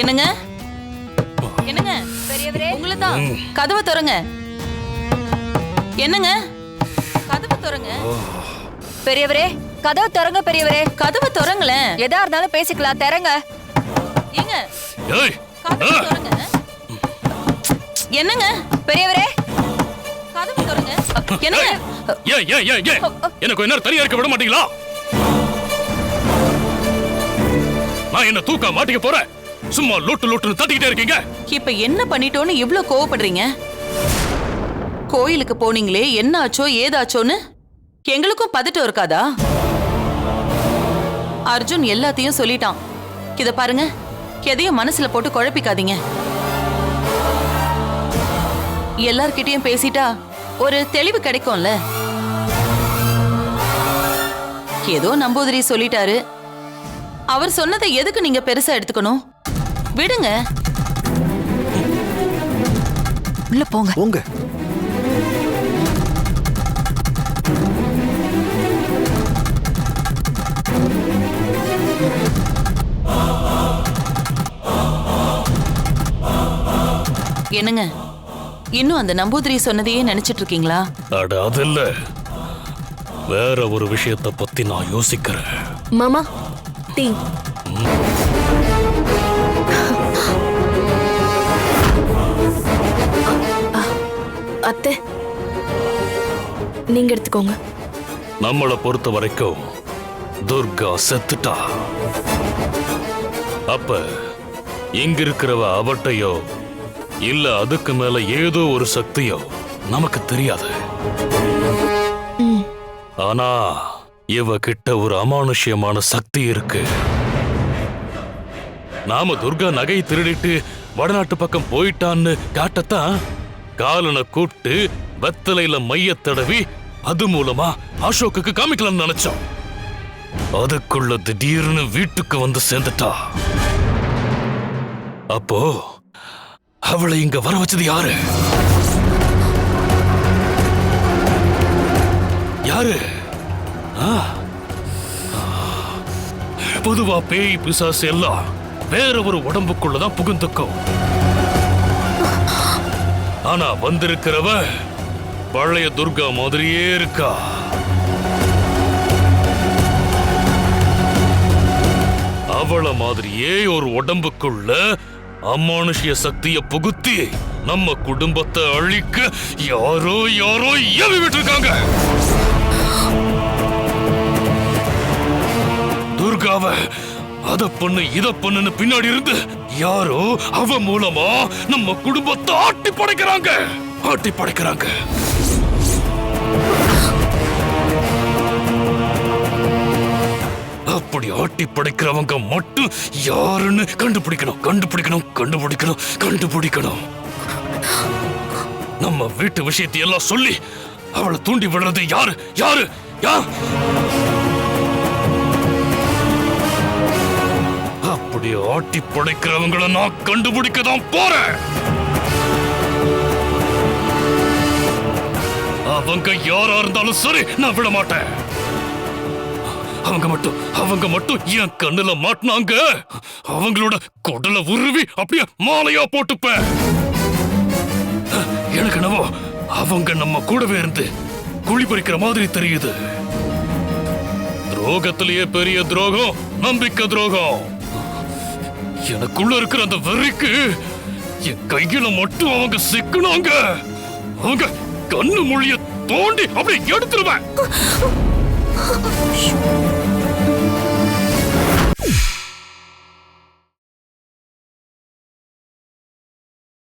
என்னங்க? என்னங்க? பெரியவரே. உங்களை தான் கதவை திறங்க. என்னங்க? கதவை திறங்க. பெரியவரே கதவு திறங்க பெரியவரே. கதவை திறங்களேன் எதா இருந்தாலும் பேசிக்கலாம். திறங்க. ஏங்க? ஏய். கதவை திறங்க. என்னங்க? பெரியவரே. கதவை திறங்க. என்னங்க? ஏன் ஏன் ஏன் ஏன் எனக்கு நேரம் தனியா இருக்க விட மாட்டீங்களா? நான் என்ன தூக்க மாட்டிக்க போறேன்? சும்மா லொட்டு லொட்டுன்னு தட்டிக்கிட்டே இருக்கீங்க? இப்ப என்ன பண்ணிட்டோன்னு இவ்ளோ கோவப்படுறீங்க? கோயிலுக்கு போனீங்களே என்ன ஆச்சோ ஏதாச்சோன்னு? எங்களுக்கும் பதட்டம் இருக்காதா? அர்ஜுன் எல்லாத்தையும் சொல்லிட்டான். இத பாருங்க எதையும் மனசுல போட்டு குழப்பிக்காதீங்க. எல்லார்கிட்டயும் பேசிட்டா ஒரு தெளிவு கிடைக்கும்ல? ஏதோ நம்பூதிரி சொல்லிட்டாரு. அவர் சொன்னதை எதுக்கு நீங்க பெருசா எடுத்துக்கணும்? விடுங்க. உள்ள போங்க. போங்க. என்னங்க? இன்னும் அந்த நம்பூதிரி சொன்னதையே நினைச்சிட்டு இருக்கீங்களா? அட அது இல்ல. வேற ஒரு விஷயத்த பத்தி நான் யோசிக்கிறேன். மாமா டீ. அத்தை நீங்க எடுத்துக்கோங்க. நம்மளை பொறுத்த வரைக்கும் துர்கா செத்துட்டா. அப்ப இங்க இருக்கிறவ அவட்டையோ இல்ல அதுக்கு மேல ஏதோ ஒரு சக்தியோ நமக்கு தெரியாது. ஆனா இவ கிட்ட ஒரு அமானுஷ்யமான சக்தி இருக்கு. நாம துர்கா நகை திருடிட்டு வடநாட்டு பக்கம் போயிட்டான்னு காட்டத்தான் காலனை கூட்டு வெத்தலையில மைய தடவி அது மூலமா அசோக்குக்கு காமிக்கலாம்னு நினைச்சோம். அதுக்குள்ள திடீர்னு வீட்டுக்கு வந்து சேர்ந்துட்டா. அப்போ அவளை இங்க வர வச்சது யாரு? யாரு? பொதுவா பேய் பிசாசு எல்லாம் வேற ஒரு உடம்புக்குள்ளதான் புகுந்துக்கும். ஆனா வந்திருக்கிறவ பழைய துர்கா மாதிரியே இருக்கா? அவள மாதிரியே ஒரு உடம்புக்குள்ள அமானுஷ்ய சக்திய புகுத்தி நம்ம குடும்பத்தை அழிக்க யாரோ யாரோ ஏவி விட்டுருக்காங்க. துர்காவ அத பொண்ணு இத பொண்ணுன்னு பின்னாடி இருந்து யாரோ? அவ மூலமா நம்ம குடும்பத்தை ஆட்டி படைக்கிறாங்க. ஆட்டி படைக்கிறாங்க. அப்படி ஆட்டி படைக்கிறவங்க மட்டும் யாருன்னு கண்டுபிடிக்கணும். கண்டுபிடிக்கணும் கண்டுபிடிக்கணும் கண்டுபிடிக்கணும். நம்ம வீட்டு விஷயத்தை எல்லாம் சொல்லி அவளை தூண்டி விடுறது யாரு? யாரு? யார் அப்படி ஆட்டி படைக்கிறவங்கள நான் கண்டுபிடிக்க தான் போறேன். அவங்க யாரா இருந்தாலும் சரி நான் விட மாட்டேன். அவங்க மட்டும் அவங்க மட்டும் என் கண்ணுல மாட்டினாங்க. அவங்களோட குடல உருவி அப்படியே மாலையா போட்டுப்பேன். எனக்கு என்னவோ அவங்க நம்ம கூடவே இருந்து குழி பறிக்கிற மாதிரி தெரியுது. துரோகத்திலேயே பெரிய துரோகம் நம்பிக்கை துரோகம். எனக்குள்ள இருக்கிற அந்த வெறிக்கு என் கையில மட்டும் அவங்க சிக்கனாங்க. அவங்க கண்ணு மொழிய தோண்டி அப்படி எடுத்துருவேன்.